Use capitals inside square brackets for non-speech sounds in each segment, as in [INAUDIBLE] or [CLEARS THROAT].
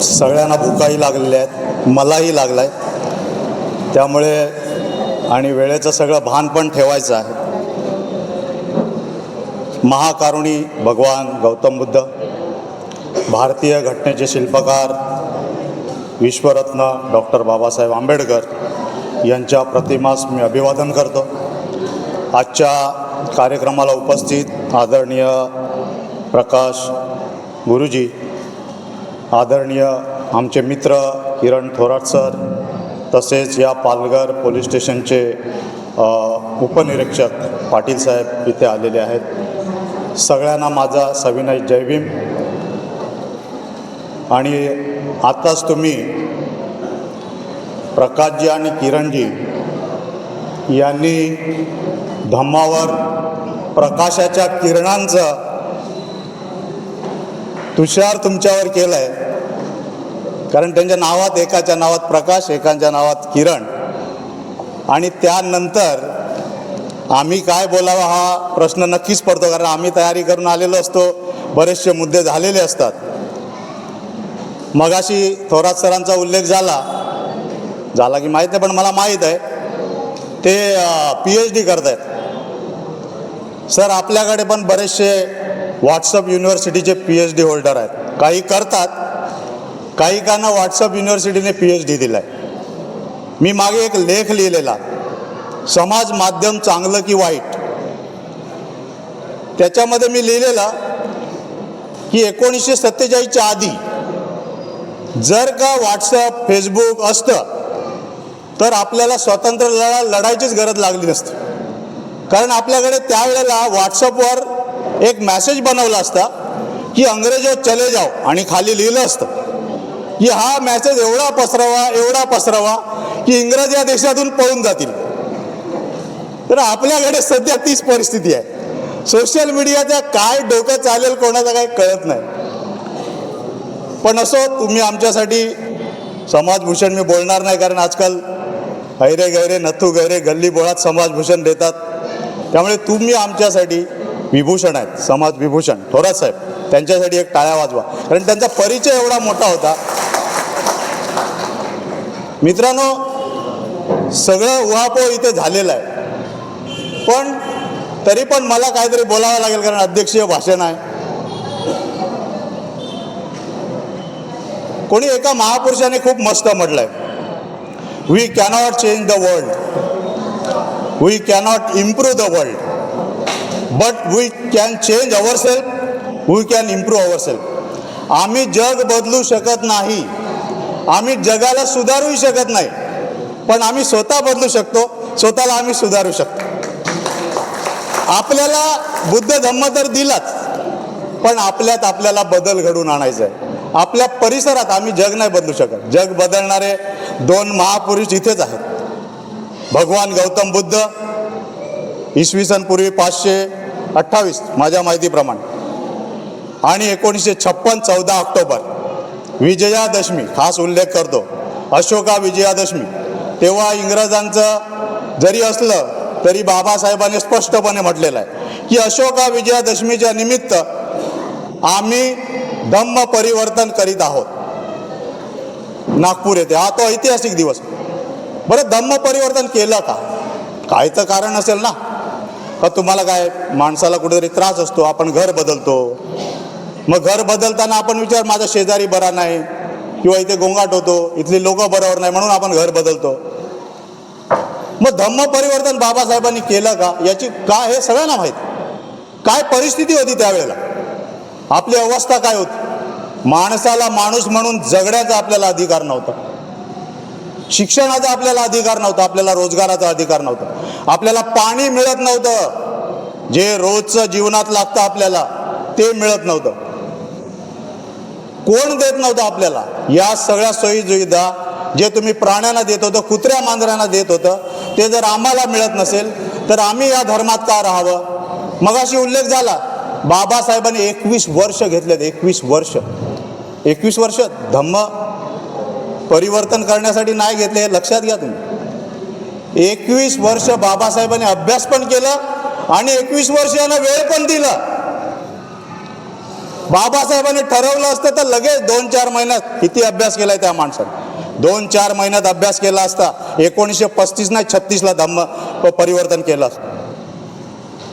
सगळ्यांना भुकाही लागलेल्या आहेत मलाही लागला आहे त्यामुळे आणि वेळेचं सगळं भान पण ठेवायचं आहे. महाकारुणी भगवान गौतम बुद्ध भारतीय घटनेचे शिल्पकार विश्वरत्न डॉक्टर बाबासाहेब आंबेडकर यांच्या प्रतिमास मी अभिवादन करतो. आजच्या कार्यक्रमाला उपस्थित आदरणीय प्रकाश गुरुजी आदरणीय आमचे मित्र किरण थोरात सर तसेच या पालघर पोलीस स्टेशनचे उपनिरीक्षक पाटील साहेब इथे आलेले आहेत. सगळ्यांना माझा सविनय जयभीम आणि आताच तुम्ही प्रकाशजी आणि किरणजी यांनी धम्मावर प्रकाशाच्या किरणांचं तुषार तुमच्यावर केलं आहे कारण त्यांच्या नावात एकाच्या नावात प्रकाश एकाच्या नावात किरण. आणि त्यानंतर आम्ही काय बोलावं हा प्रश्न नक्कीच पडतो कारण आम्ही तयारी करून आलेलो असतो. बरेचसे मुद्दे झालेले असतात. मगाशी थोरात सरांचा उल्लेख झाला. झाला की माहीत नाही पण मला माहीत आहे. ते पी एच डी करत आहेत सर आपल्याकडे पण बरेचसे व्हॉट्सअप युनिव्हर्सिटीचे पी एच डी होल्डर आहेत. काही करतात काही काना व्हॉट्सअप युनिव्हर्सिटीने पी एच डी दिला आहे मी मागे एक लेख लिहिलेला. समाज माध्यम चांगलं की वाईट? त्याच्यामध्ये मी लिहिलेला की एकोणीसशे सत्तेचाळीसच्या आधी जर का व्हॉट्सअप फेसबुक असतं तर आपल्याला स्वतंत्र लढा लढायचीच गरज लागली नसती. कारण आपल्याकडे त्यावेळेला व्हॉट्सअपवर एक मॅसेज बनवला असता की अंग्रेजो चले जाओ आणि खाली लिहिलं असतं. की हा मॅसेज एवढा पसरावा एवढा पसरावा की इंग्रज या देशातून पळून जातील. तर आपल्याकडे सध्या तीच परिस्थिती आहे. सोशल मीडियाचा काय डोकं चालेल कोणाचा काय कळत नाही. पण असो तुम्ही आमच्यासाठी समाजभूषण मी बोलणार नाही कारण आजकाल हैरे गैरे नथू गैरे गल्ली बोळात समाजभूषण देतात. त्यामुळे तुम्ही आमच्यासाठी विभूषण आहेत समाज विभूषण थोरात साहेब त्यांच्यासाठी एक टाळ्या वाजवा. कारण त्यांचा परिचय एवढा मोठा होता. मित्रांनो सगळं उहापोह इथे झालेलं आहे. पण तरी पण मला काहीतरी बोलावं लागेल कारण अध्यक्षीय भाषण आहे. कोणी एका महापुरुषाने खूप मस्त म्हटलंय we cannot change the world we cannot improve the world but we can change our self we can improve our self आम्ही जग बदलू शकत नाही. आम्ही जगाला सुधारूही शकत नाही. पण आम्ही स्वतः बदलू शकतो स्वतःला आम्ही सुधारू शकतो. आपल्याला बुद्ध धम्म तर दिलाच पण आपल्यात आपल्याला बदल घडून आणायचा आहे आपल्या परिसरात आम्ही जग नाही बदलू शकत. जग बदलणारे दोन महापुरुष इथेच आहेत. भगवान गौतम बुद्ध इसवी सन पूर्वी पाचशे अठ्ठावीस माझ्या माहितीप्रमाणे. आणि एकोणीसशे छप्पन चौदा ऑक्टोबर. विजयादशमी खास उल्लेख करतो. अशोका विजयादशमी. तेव्हा इंग्रजांचं जरी असलं तरी बाबासाहेबांनी स्पष्टपणे म्हटलेलं आहे की अशोका विजयादशमीच्या निमित्त आम्ही धम्म परिवर्तन करीत आहोत. नागपूर येथे. हा तो ऐतिहासिक दिवस. बरं धम्म परिवर्तन केलं का? काय तर कारण असेल ना? का तुम्हाला काय माणसाला कुठेतरी त्रास असतो? आपण घर बदलतो. मग घर बदलताना आपण विचार माझा शेजारी बरा नाही किंवा इथे गोंगाट होतो इथली लोक बरोबर नाही म्हणून आपण घर बदलतो. मग धम्म परिवर्तन बाबासाहेबांनी केलं का? याची का हे सगळ्यांना माहीत. काय परिस्थिती होती त्यावेळेला? आपली अवस्था काय होती? माणसाला माणूस म्हणून जगण्याचा आपल्याला अधिकार नव्हता. शिक्षणाचा आपल्याला अधिकार नव्हता आपल्याला रोजगाराचा अधिकार नव्हता. आपल्याला पाणी मिळत नव्हतं. जे रोजचं जीवनात लागतं आपल्याला ते मिळत नव्हतं. कोण देत नव्हतं आपल्याला? या सगळ्या सोयी सुविधा जे तुम्ही प्राण्यांना देत होतं कुत्र्या मांजरांना देत होतं ते जर आम्हाला मिळत नसेल तर आम्ही या धर्मात का राहावं? मगाशी उल्लेख झाला बाबासाहेबांनी एकवीस वर्ष घेतलेत एकवीस वर्ष. एकवीस वर्ष धम्म परिवर्तन करण्यासाठी नाही घेतले हे लक्षात घ्या तुम्ही. एकवीस वर्ष बाबासाहेबांनी अभ्यास पण केला आणि एकवीस वर्ष यांना वेळ पण दिला. बाबासाहेबांनी ठरवलं असतं तर लगेच दोन चार महिन्यात किती अभ्यास केलाय त्या माणसाने? दोन चार महिन्यात अभ्यास केला असता एकोणीसशे पस्तीस नाही छत्तीसला धम्म परिवर्तन केलं असतं.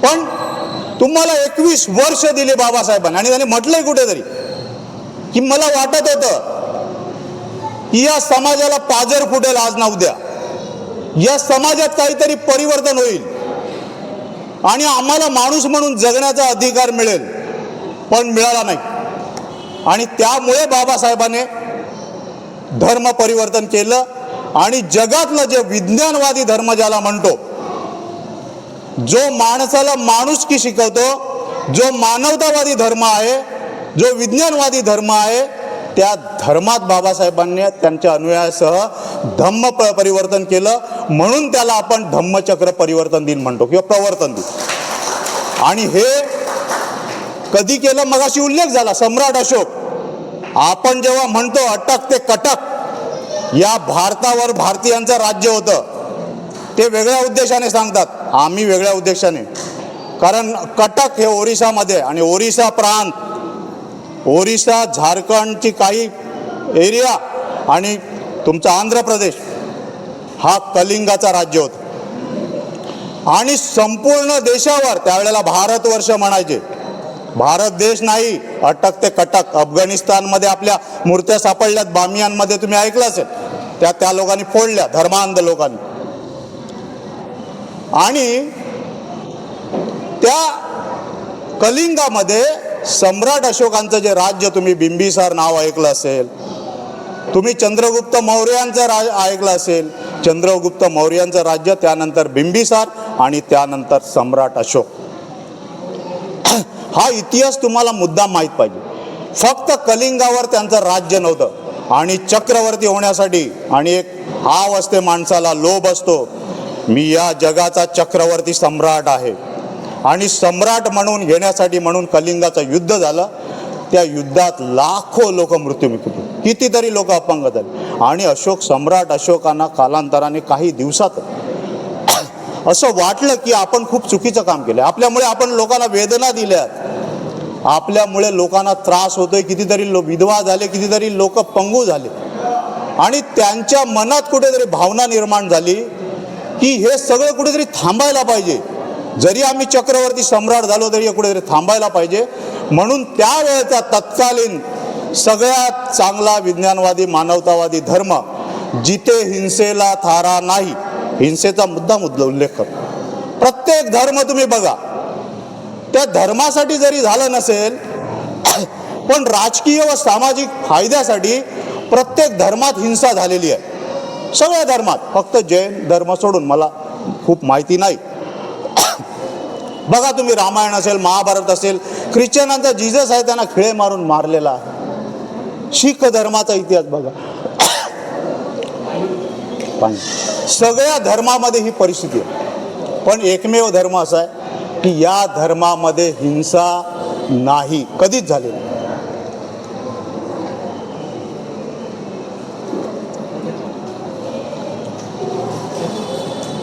पण तुम्हाला एकवीस वर्ष दिले बाबासाहेबांनी आणि त्यांनी म्हटलंय कुठेतरी की मला वाटत होतं की या समाजाला पाजर फुटेल आज ना उद्या. या समाजात काहीतरी परिवर्तन होईल. आणि आम्हाला माणूस म्हणून जगण्याचा अधिकार मिळेल. पण मिळाला नाही. आणि त्यामुळे बाबासाहेबांनी धर्म परिवर्तन केलं आणि जगातलं जे विज्ञानवादी धर्म ज्याला म्हणतो जो माणसाला माणुसकी शिकवतो जो मानवतावादी धर्म आहे जो विज्ञानवादी धर्म आहे त्या धर्मात बाबासाहेबांनी त्यांच्या अनुयायासह धम्म परिवर्तन केलं. म्हणून त्याला आपण धम्मचक्र परिवर्तन दिन म्हणतो किंवा प्रवर्तन दिन. आणि हे कधी केलं? मगाशी उल्लेख झाला सम्राट अशोक. आपण जेव्हा म्हणतो अटक ते कटक या भारतावर भारतीयांचं राज्य होतं. ते वेगळ्या उद्देशाने सांगतात आम्ही वेगळ्या उद्देशाने. कारण कटक हे ओरिसामध्ये आणि ओरिसा प्रांत ओरिसा झारखंडची काही एरिया आणि तुमचा आंध्र प्रदेश हा कलिंगाचा राज्य होता. आणि संपूर्ण देशावर त्यावेळेला भारतवर्ष म्हणायचे. भारत देश नाही अटक ते कटक. अफगाणिस्तानमध्ये आपल्या मूर्त्या सापडल्यात बामियांमध्ये तुम्ही ऐकलं असेल. त्या त्या लोकांनी फोडल्या धर्मांध लोकांनी. आणि त्या कलिंगामध्ये सम्राट अशोकांचं जे राज्य तुम्ही बिंबिसार नाव ऐकलं असेल. तुम्ही चंद्रगुप्त मौर्यांचं राज ऐकलं असेल. चंद्रगुप्त मौर्यांचं राज्य त्यानंतर बिंबिसार आणि त्यानंतर सम्राट अशोक. हा इतिहास तुम्हाला मुद्दाम माहीत पाहिजे. फक्त कलिंगावर त्यांचं राज्य नव्हतं. आणि चक्रवर्ती होण्यासाठी आणि एक हाव असते माणसाला लोभ असतो. मी या जगाचा चक्रवर्ती सम्राट आहे. आणि सम्राट म्हणून घेण्यासाठी म्हणून कलिंगाचं युद्ध झालं. त्या युद्धात लाखो लोक मृत्यूमुखी कितीतरी लोक अपंग झाले. आणि अशोक सम्राट अशोकांना कालांतराने काही दिवसात असं वाटलं की आपण खूप चुकीचं काम केलं आपल्यामुळे आपण लोकांना वेदना दिल्या आपल्यामुळे लोकांना त्रास होतोय कितीतरी लो विधवा झाले कितीतरी लोक पंगू झाले. आणि त्यांच्या मनात कुठेतरी भावना निर्माण झाली की हे सगळं कुठेतरी थांबायला पाहिजे. जरी आम्ही चक्रवर्ती सम्राट झालो तरी हे कुठेतरी थांबायला पाहिजे. म्हणून त्यावेळेचा तत्कालीन सगळ्यात चांगला विज्ञानवादी मानवतावादी धर्म जिथे हिंसेला थारा नाही हिंसेचा मुद्दा मुद्दा उल्लेख करतो. प्रत्येक धर्म तुम्ही बघा. त्या धर्मासाठी जरी झालं नसेल [CLEARS THROAT] पण राजकीय व सामाजिक फायद्यासाठी प्रत्येक धर्मात हिंसा झालेली आहे. सगळ्या धर्मात फक्त जैन धर्म सोडून मला खूप माहिती नाही. [CLEARS THROAT] बघा तुम्ही रामायण असेल महाभारत असेल ख्रिश्चनांचा जिजस आहे त्यांना खिळे मारून मारलेला आहे. शीख धर्माचा इतिहास बघा. पाणी. सगळ्या धर्मामध्ये ही परिस्थिती आहे. पण एकमेव धर्म असा आहे की या धर्मामध्ये हिंसा नाही. कधीच झालेली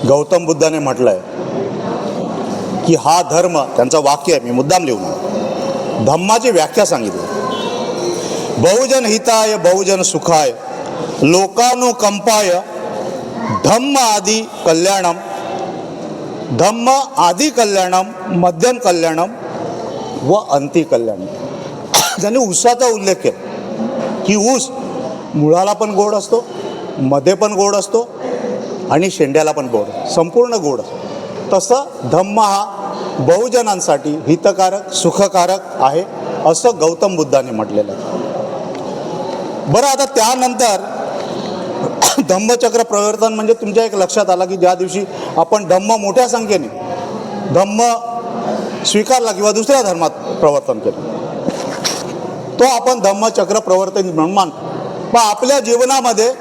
गौतम बुद्धाने म्हटलंय की हा धर्म त्यांचं वाक्य आहे मी मुद्दाम लिहून धम्माची व्याख्या सांगितली. बहुजन हिताय बहुजन सुखाय. लोकानुकंपाय धम्म आदी कल्याणम धम्म आदी कल्याणम मध्यम कल्याणम व अंती कल्याणम. त्याने ऊसाचा उल्लेख केला. की ऊस मुळाला पण गोड असतो मध्ये पण गोड असतो आणि शेंड्याला पण गोड संपूर्ण गोड असतो. तसं धम्म हा बहुजनांसाठी हितकारक सुखकारक आहे असं गौतम बुद्धाने म्हटलेलं आहे. बरं आता त्यानंतर [COUGHS] धम्मचक्र प्रवर्तन म्हणजे तुमच्या एक लक्षात आला की ज्या दिवशी आपण धम्म मोठ्या संख्येने धम्म स्वीकारला किंवा दुसऱ्या धर्मात प्रवर्तन केलं. तो आपण धम्मचक्र प्रवर्तन म्हणून मानतो. पण आपल्या जीवनामध्ये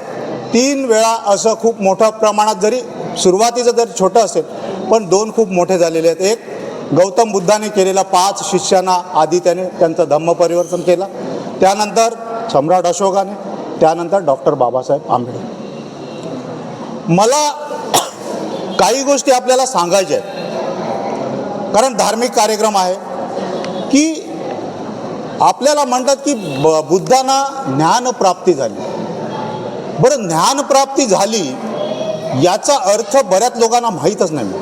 तीन वेळा असं खूप मोठ्या प्रमाणात जरी सुरुवातीचं जरी छोटं असेल पण दोन खूप मोठे झालेले आहेत. एक गौतम बुद्धाने केलेला पाच शिष्यांना आधी त्याने त्यांचं धम्म परिवर्तन केलं. त्यानंतर सम्राट अशोकाने त्यानंतर डॉक्टर बाबासाहेब आंबेडकर. मला काही गोष्टी आपल्याला सांगायच्या आहेत. कारण धार्मिक कार्यक्रम आहे की आपल्याला म्हणतात की ब बुद्धांना ज्ञानप्राप्ती झाली. बरं ज्ञानप्राप्ती झाली याचा अर्थ बऱ्याच लोकांना माहीतच नाही. [COUGHS]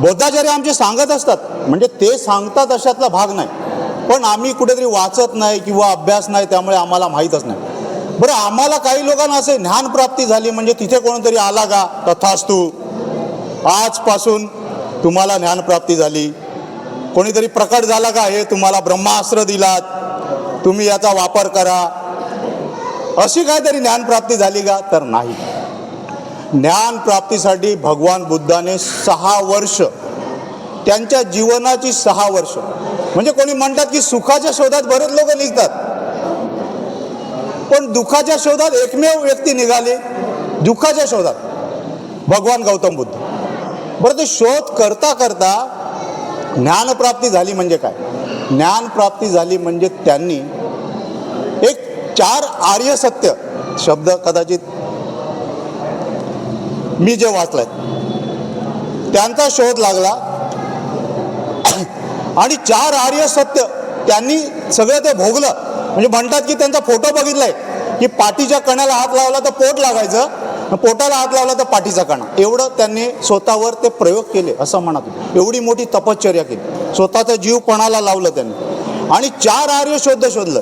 बौद्धाचार्य आमचे सांगत असतात. म्हणजे ते सांगतात अशातला भाग नाही. पण आम्ही कुठेतरी वाचत नाही किंवा अभ्यास नाही त्यामुळे आम्हाला माहीतच नाही. बरं आम्हाला काही लोकांना असे ज्ञानप्राप्ती झाली म्हणजे तिथे कोणतरी आला का? तथास्तू आजपासून तुम्हाला ज्ञानप्राप्ती झाली. कोणीतरी प्रकट झाला का? हे तुम्हाला ब्रह्मास्त्र दिलात. तुम्ही याचा वापर करा. अशी काहीतरी ज्ञानप्राप्ती झाली का? तर नाही. ज्ञानप्राप्तीसाठी भगवान बुद्धाने सहा वर्ष त्यांच्या जीवनाची सहा वर्ष म्हणजे कोणी म्हणतात की सुखाच्या शोधात बरेच लोक निघतात. पण दुःखाच्या शोधात एकमेव व्यक्ती निघाले दुःखाच्या शोधात. भगवान गौतम बुद्ध. बरं ते शोध करता करता ज्ञानप्राप्ती झाली म्हणजे काय? ज्ञानप्राप्ती झाली म्हणजे त्यांनी एक चार आर्य सत्य शब्द कदाचित मी जे वाचलाय त्यांचा शोध लागला. आणि चार आर्य सत्य त्यांनी सगळं ते भोगलं. म्हणजे म्हणतात की त्यांचा फोटो बघितलाय की पाठीच्या कण्याला हात लावला तर पोट लागायचं पोटाला हात लावला तर पाठीचा कणा. एवढं त्यांनी स्वतःवर ते प्रयोग केले असं म्हणत एवढी मोठी तपश्चर्या केली. स्वतःचा जीव पणाला लावलं त्यांनी. आणि चार आर्य शोध शोधलं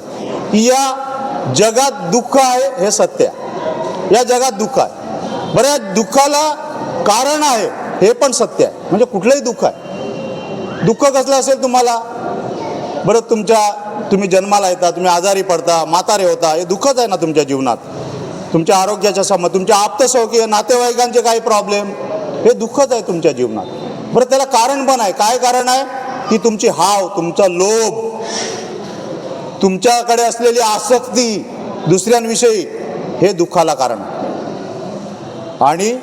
की या जगात दुःख आहे हे सत्य आहे. या जगात दुःख आहे. बरं या दुःखाला कारण आहे हे पण सत्य आहे. म्हणजे कुठलंही दुःख आहे. दुःख कसलं असेल तुम्हाला? बरं तुमच्या तुम्ही जन्माला येता तुम्ही आजारी पडता म्हातारे होता हे दुःखच आहे ना तुमच्या जीवनात? तुमच्या आरोग्याच्या सम तुमच्या आप्तसौकीय नातेवाईकांचे काही प्रॉब्लेम हे दुःखच आहे तुमच्या जीवनात. बरं त्याला कारण पण आहे. काय कारण आहे? की तुमची हाव तुमचा लोभ. तुमच्याकडे असलेली आसक्ती दुसऱ्यांविषयी हे दुःखाला कारण आहे. आणि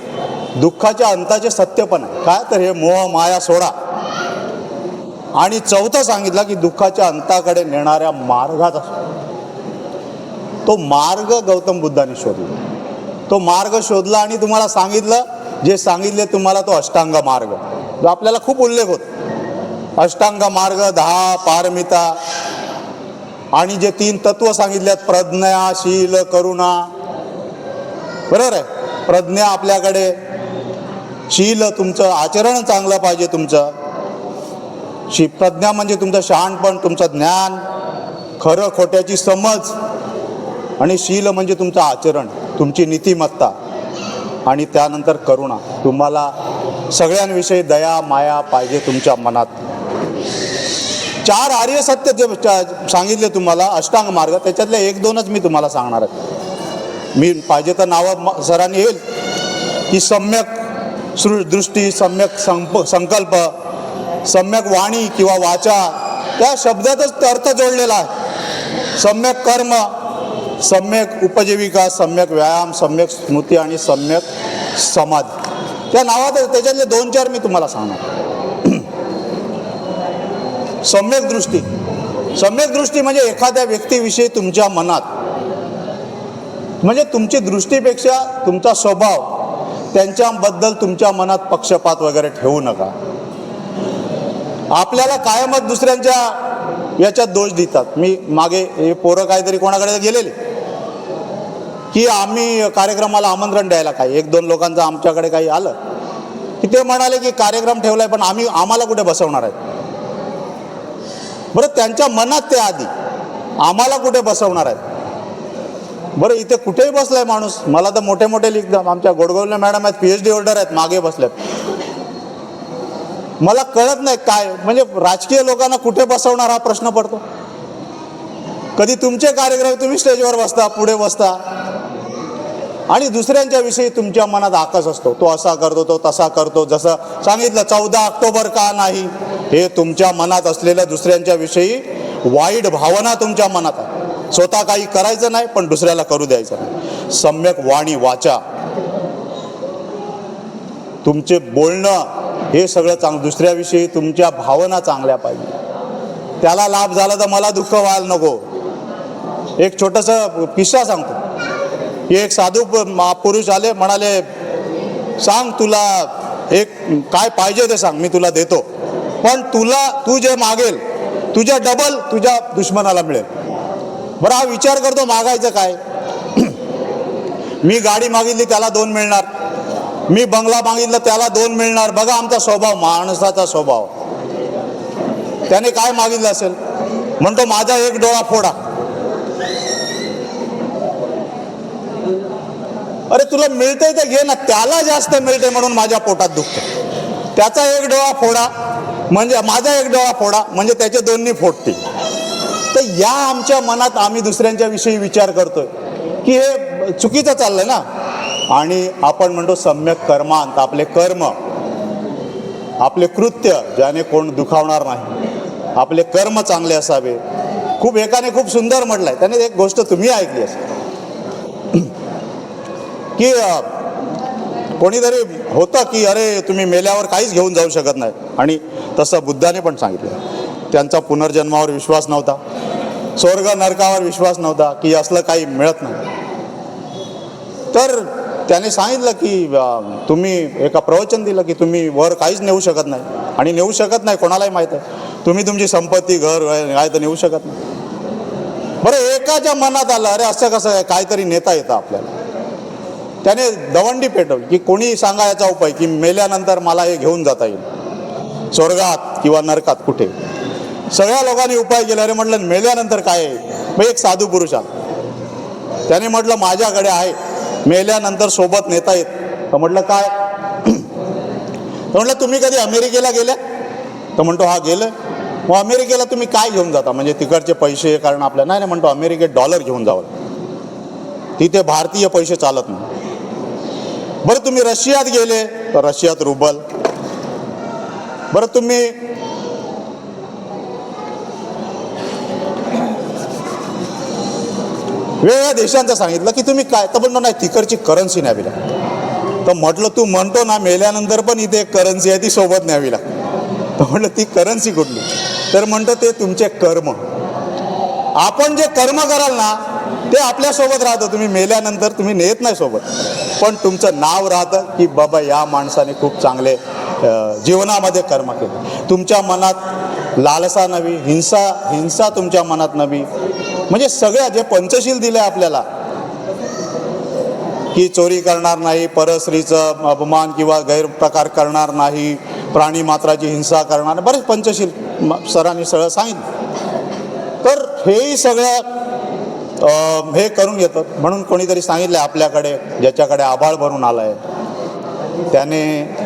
दुःखाच्या अंताचे सत्य पण आहे. काय? तर हे मोह माया सोडा. आणि चौथं सांगितलं की दुःखाच्या अंताकडे नेणाऱ्या मार्गाचा तो मार्ग गौतम बुद्धाने शोधला. तो मार्ग शोधला आणि तुम्हाला सांगितलं जे सांगितले तुम्हाला तो अष्टांग मार्ग. जो आपल्याला खूप उल्लेख होतो. अष्टांग मार्ग दहा पारमिता. आणि जे तीन तत्व सांगितल्यात प्रज्ञा शील करुणा. बरोबर आहे? प्रज्ञा आपल्याकडे शील तुमचं आचरण चांगलं पाहिजे तुमचं. शी प्रज्ञा म्हणजे तुमचं शहाणपण तुमचं ज्ञान खरं खोट्याची समज आणि शील म्हणजे तुमचं आचरण तुमची नीतिमत्ता आणि त्यानंतर करुणा. तुम्हाला सगळ्यांविषयी दया माया पाहिजे तुमच्या मनात. चार आर्य सत्य जे सांगितले तुम्हाला अष्टांग मार्ग त्याच्यातले एक दोनच मी तुम्हाला सांगणार आहे. मी पाहिजे तर नावं म- सरांनी येईल. की सम्यक सृ दृष्टी सम्यक संप संकल्प सम्यक वाणी किंवा वाचा त्या शब्दातच अर्थ जोडलेला आहे. सम्यक कर्म सम्यक उपजीविका सम्यक व्यायाम सम्यक स्मृती आणि सम्यक समाज त्या नावात त्याच्यातले दोन चार मी तुम्हाला सांगणार. [CLEARS THROAT] सम्यक दृष्टी. सम्यक दृष्टी म्हणजे एखाद्या व्यक्तीविषयी तुमच्या मनात. म्हणजे तुमची दृष्टीपेक्षा तुमचा स्वभाव त्यांच्याबद्दल तुमच्या मनात पक्षपात वगैरे ठेवू नका. आपल्याला कायमच दुसऱ्यांच्या याच्यात दोष देतात. मी मागे हे पोरं काहीतरी कोणाकडे गेलेले. की आम्ही कार्यक्रमाला आमंत्रण द्यायला काय एक दोन लोकांचं आमच्याकडे काही आलं. की ते म्हणाले की कार्यक्रम ठेवलाय पण आम्ही आम्हाला कुठे बसवणार आहेत? बरं त्यांच्या मनात ते आधी. आम्हाला कुठे बसवणार आहेत? बरं इथे कुठेही बसलाय माणूस. मला तर मोठे मोठे लिखतात आमच्या गोडगोलने मॅडम आहेत पी एच डी होल्डर आहेत मागे बसल्यात मला कळत नाही काय म्हणजे राजकीय लोकांना कुठे बसवणार हा प्रश्न पडतो? कधी तुमचे कार्यक्रम तुम्ही स्टेजवर बसता पुढे बसता. आणि दुसऱ्यांच्या विषयी तुमच्या मनात आकस असतो. तो असा करतो तो तसा करतो. जसं सांगितलं चौदा ऑक्टोबर का नाही? हे तुमच्या मनात असलेल्या दुसऱ्यांच्या विषयी वाईट भावना तुमच्या मनात आहे. स्वतः काही करायचं नाही पण दुसऱ्याला करू द्यायचं नाही. सम्यक वाणी वाचा. तुमचे बोलणं हे सगळं चांग दुसऱ्याविषयी तुमच्या भावना चांगल्या पाहिजे. त्याला लाभ झाला तर मला दुःख व्हायला नको. एक छोटंसं किस्सा सांगतो. की एक साधू महापुरुष मा- पुरुष आले म्हणाले सांग तुला एक काय पाहिजे ते सांग मी तुला देतो. पण तुला तू जे मागेल तुझ्या डबल तुझ्या दुश्मनाला मिळेल. बरं हा विचार करतो मागायचं काय? [CLEARS THROAT] मी गाडी मागितली त्याला दोन मिळणार. मी बंगला मागितलं त्याला दोन मिळणार. बघा आमचा स्वभाव माणसाचा स्वभाव. त्याने काय मागितलं असेल? म्हणतो माझा एक डोळा फोडा. अरे तुला मिळतंय तर घे ना. त्याला जास्त मिळते म्हणून माझ्या पोटात दुखतं त्याचा एक डोळा फोडा. म्हणजे माझा एक डोळा फोडा. म्हणजे त्याचे दोन्ही फोडतील. तर या आमच्या मनात आम्ही दुसऱ्यांच्या विषयी विचार करतोय. की हे चुकीचं चाललंय ना? आणि आपण म्हणतो सम्यक कर्मांत आपले कर्म आपले कृत्य ज्याने कोण दुखावणार नाही. आपले कर्म चांगले असावे. खूप एकाने खूप सुंदर म्हटलंय. त्याने एक गोष्ट तुम्ही ऐकली असेल. [CLEARS THROAT] की कोणीतरी होतं की अरे तुम्ही मेल्यावर काहीच घेऊन जाऊ शकत नाही. आणि तसं बुद्धाने पण सांगितलं. त्यांचा पुनर्जन्मावर विश्वास नव्हता. स्वर्ग नरकावर विश्वास नव्हता की असलं काही मिळत नाही. तर त्याने सांगितलं की तुम्ही एका प्रवचन दिलं की तुम्ही वर काहीच नेऊ शकत नाही. आणि नेऊ शकत नाही कोणालाही माहीत आहे. तुम्ही तुमची संपत्ती घर काय तर नेऊ शकत नाही. बरं एकाच्या मनात आलं अरे असं कसं आहे? काहीतरी नेता येतं आपल्याला. त्याने दवंडी पेटवली की कोणी सांगा याचा उपाय की मेल्यानंतर मला हे घेऊन जाता येईल. स्वर्गात किंवा नरकात कुठे? सगळ्या लोकांनी उपाय केला. अरे म्हटलं मेल्यानंतर काय? आहे मग एक साधू पुरुषा त्याने म्हटलं माझ्याकडे आहे. मेल्यानंतर सोबत नेता येत. तर म्हटलं काय? तर म्हटलं तुम्ही कधी अमेरिकेला गेल्या? तर म्हणतो हा गेलं मग अमेरिकेला तुम्ही काय घेऊन जाता? म्हणजे तिकडचे पैसे कारण आपल्या नाही नाही म्हणतो अमेरिकेत डॉलर घेऊन जावं. तिथे भारतीय पैसे चालत नाही. बरं तुम्ही रशियात गेले? तर रशियात रुबल. बरं तुम्ही वेगळ्या देशांचं सांगितलं की तुम्ही काय? तर म्हणतो नाही तिकडची करन्सी न्यावी लागते. तर म्हटलं तू म्हणतो ना मेल्यानंतर पण इथे एक करन्सी आहे ती सोबत न्यावी लागते. तर म्हटलं ती करन्सी कुठली? तर म्हणतं ते तुमचे कर्म. आपण जे कर्म कराल ना ते आपल्यासोबत राहतं. तुम्ही मेल्यानंतर तुम्ही नेत नाही सोबत. पण तुमचं नाव राहतं की बाबा या माणसाने खूप चांगले जीवनामध्ये कर्म केले. तुमच्या मनात लालसा नवी हिंसा हिंसा तुमच्या मनात नवी. म्हणजे सगळ्या जे पंचशील दिले आपल्याला की चोरी करणार नाही परस्त्रीचं अपमान किंवा गैरप्रकार करणार नाही प्राणी मात्राची हिंसा करणार नाही. बरेच पंचशील सरांनी सगळं सांगितलं तर हेही सगळं हे करून घेतं म्हणून कोणीतरी सांगितलं आपल्याकडे ज्याच्याकडे आभाळ भरून आलं आहे त्याने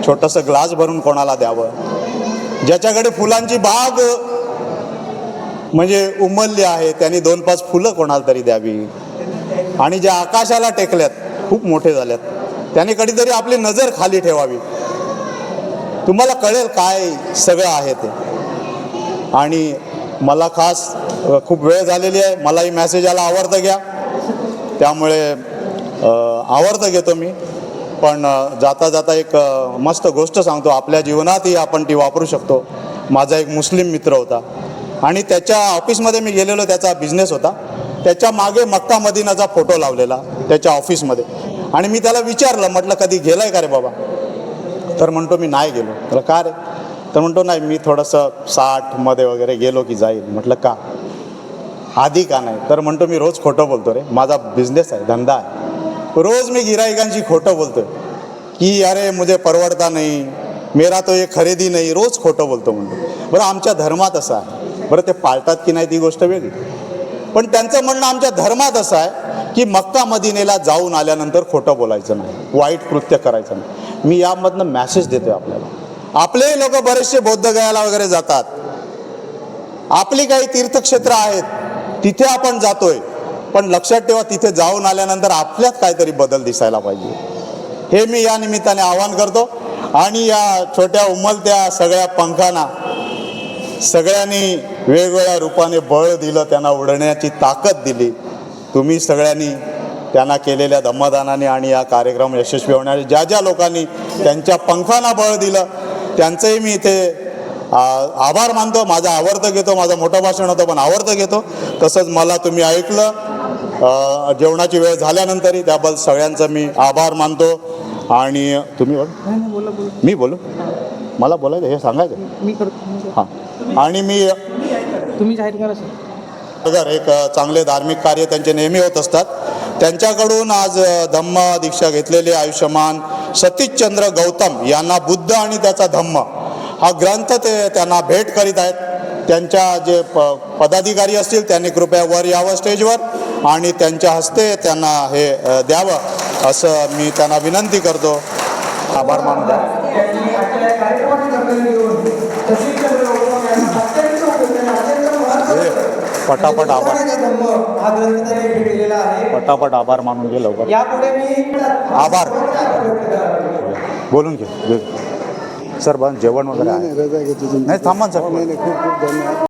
छोटंसं ग्लास भरून कोणाला द्यावं ज्याच्याकडे फुलांची बाग म्हणजे उमलली आहे त्यांनी दोन पाच फुलं कोणाला तरी द्यावी. आणि ज्या आकाशाला टेकल्यात खूप मोठे झाल्यात. त्याने कधीतरी आपली नजर खाली ठेवावी. तुम्हाला कळेल काय सगळं आहे ते. आणि मला खास खूप वेळ झालेली आहे. मलाही मॅसेज आला आवडतं घ्या. त्यामुळे आवडतं घेतो मी. पण जाता जाता एक मस्त गोष्ट सांगतो. आपल्या जीवनातही आपण ती वापरू शकतो. माझा एक मुस्लिम मित्र होता. आणि त्याच्या ऑफिसमध्ये मी गेलेलो त्याचा बिझनेस होता. त्याच्यामागे मक्का मदिनाचा फोटो लावलेला त्याच्या ऑफिसमध्ये. आणि मी त्याला विचारलं म्हटलं कधी गेलाय का रे बाबा? तर म्हणतो मी नाही गेलो. त्याला का रे? तर म्हणतो नाही मी थोडंसं साठमध्ये वगैरे गेलो की जाईल. म्हटलं का? आधी का नाही? तर म्हणतो मी रोज खोटं बोलतो रे. माझा बिझनेस आहे धंदा आहे. रोज मी गिराईकांची खोटं बोलतो की अरे मुझे परवडता नाही. मेरा तो एक खरेदी नाही. रोज खोटं बोलतो म्हणतो. बरं आमच्या धर्मात असं आहे. बरं ते पाळतात की नाही ती गोष्ट वेगळी. पण त्यांचं म्हणणं आमच्या धर्मात असं आहे की मक्का मदिनेला जाऊन आल्यानंतर खोटं बोलायचं नाही वाईट कृत्य करायचं नाही. मी यामधनं मॅसेज देतोय आपल्याला. आपलेही लोक बरेचसे बौद्धगयाला वगैरे जातात. आपली काही तीर्थक्षेत्र आहेत तिथे आपण जातोय. पण लक्षात ठेवा तिथे जाऊन आल्यानंतर आपल्यात काहीतरी बदल दिसायला पाहिजे. हे मी या निमित्ताने आवाहन करतो. आणि या छोट्या उमलत्या सगळ्या पंखांना सगळ्यांनी वेगवेगळ्या रूपाने बळ दिलं त्यांना उडण्याची ताकद दिली. तुम्ही सगळ्यांनी त्यांना केलेल्या दमदानाने आणि या कार्यक्रम यशस्वी होण्याने ज्या ज्या लोकांनी त्यांच्या पंखांना बळ दिलं त्यांचंही मी इथे आभार मानतो. माझं आवडतं घेतो माझं मोठं भाषण होतं पण आवडतं घेतो. तसंच मला तुम्ही ऐकलं जेवणाची वेळ झाल्यानंतरही त्याबद्दल सगळ्यांचं मी आभार मानतो. आणि तुम्ही बोल. मी बोलू? मला बोलायचं हे सांगायचं मी करतो. हां. आणि मी तुम्ही जाहीर करा. सर. अगर एक चांगले धार्मिक कार्य त्यांचे नेहमी होत असतात. त्यांच्याकडून आज धम्म दीक्षा घेतलेले आयुष्यमान सतीशचंद्र गौतम यांना बुद्ध आणि त्याचा धम्म हा ग्रंथ ते त्यांना भेट करीत आहेत. त्यांच्या जे प पदाधिकारी असतील त्यांनी कृपया वर यावं स्टेजवर आणि त्यांच्या हस्ते त्यांना हे द्यावं असं मी त्यांना विनंती करतो. आभार मानू द्या हे पटापट आभार. हा ग्रंथ त्यांनी भेटलेला आहे पटापट आभार मानून घे लवकर. यापुढे मी आभार. बोलून घे. सर बस जेवण वगैरे आहे. नाही थांबा सर. नाही खूप खूप धन्यवाद.